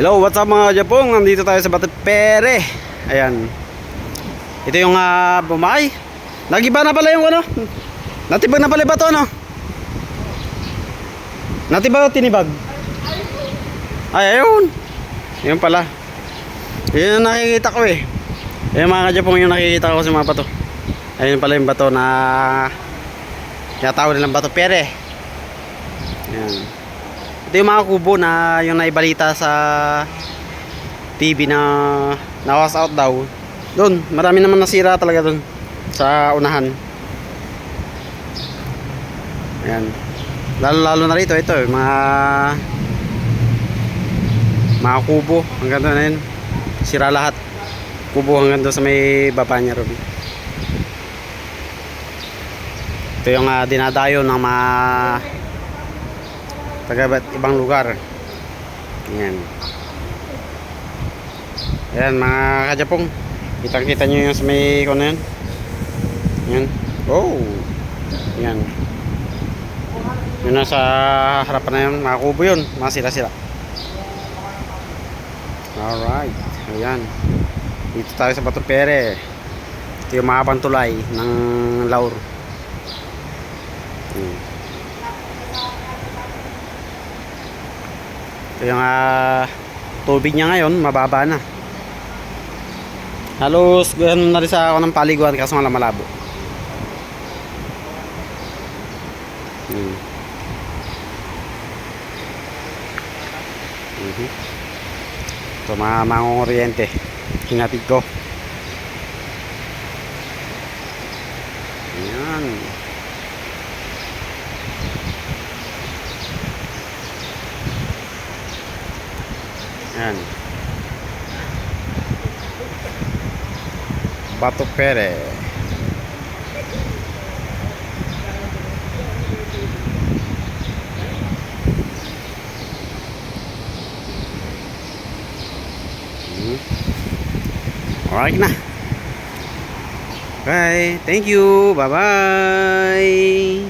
Hello, what's up mga Japong? Nandito tayo sa Batot Pere. Ayan. Ito yung uh, bumay. Nagiba na pala yung ano. Natibag na pala yung bato, ano? Natibag o tinibag? Ay, ayun. Yun pala. Yun yung nakikita ko eh. Yung mga Japong yung nakikita ko sa mga bato. Ayun pala yung bato na tinatawag nilang Bato Pere. Ayan. Ito yung mga kubo na yung naibalita sa TV na nawas out daw. Doon, marami naman nasira talaga doon sa unahan. Ayan. Lalo-lalo na rito, ito, mga mga kubo. Hanggang doon na. Sira lahat. Kubo hanggang doon sa may baba niya ron. Ito yung ah, dinadayo ng mga taga ibang lugar. Yan. Yan mga kajapong. Kitang kita nyo yung sa may kung ano yan. Yan. Oh. Yan. Yun nasa harapan na yun. Mga kubo yun. Mga sila-sila. Alright. Ayan. Dito tayo sa Bato Pere. Ito yung mahabang tulay ng Laur. Hmm. Ito yung ah, tubig niya ngayon, mababa na. Halos ganun na rin sa ako ng paliguan kaso nga malabo. Hmm. Mhm. Ito mga mangunguryente. Hinatid ko. Ayan. Ayan. Bato Pere. Hmm. Alright na. Okay, thank you. Bye-bye.